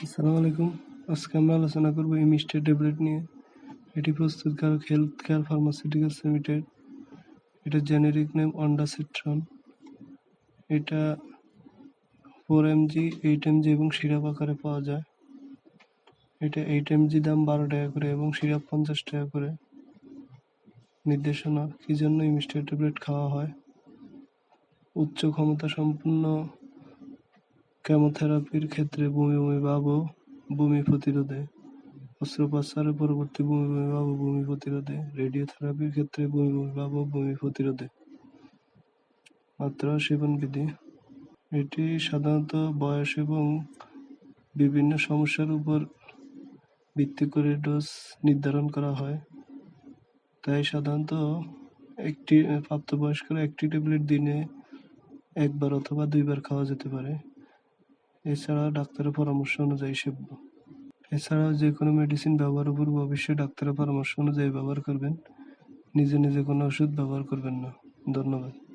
আসসালামু আলাইকুম। আজকে আমরা আলোচনা করব ইমিস্টের ট্যাবলেট নিয়ে। এটি প্রস্তুতকারক হেলথ কেয়ার ফার্মাসিউটিক্যালস লিমিটেড এটা জেনেরিক নেম অন্ডাসিট্রন এটা ফোর এমজি এইট এমজি এবং সিরাপ আকারে পাওয়া যায়। এটা এইট এমজি দাম বারো টাকা করে এবং সিরাপ পঞ্চাশ টাকা করে। নির্দেশনা, কি জন্য ইমিস্টের ট্যাবলেট খাওয়া হয়? উচ্চ ক্ষমতা সম্পন্ন কেমোথেরাপির ক্ষেত্রে বমি বমি ভাব ও বমি প্রতিরোধে। অস্ত্রোপচারের পরবর্তী বমি বমি ভাব ও বমি প্রতিরোধে। রেডিওথেরাপির ক্ষেত্রে বমি বমি ভাব ও বমি প্রতিরোধে। মাত্রা সেবন বিধি। এটি সাধারণত বয়স এবং বিভিন্ন সমস্যার উপর ভিত্তি করে ডোজ নির্ধারণ করা হয়। তাই সাধারণত একটি প্রাপ্তবয়স্করা একটি ট্যাবলেট দিনে একবার অথবা দুইবার খাওয়া যেতে পারে। এছাড়া ডাক্তারের পরামর্শ অনুযায়ী সেব্য এছাড়াও যে কোনো মেডিসিন ব্যবহারের পূর্বে অবশ্যই ডাক্তারের পরামর্শ অনুযায়ী ব্যবহার করবেন। নিজে নিজে কোনো ওষুধ ব্যবহার করবেন না। ধন্যবাদ।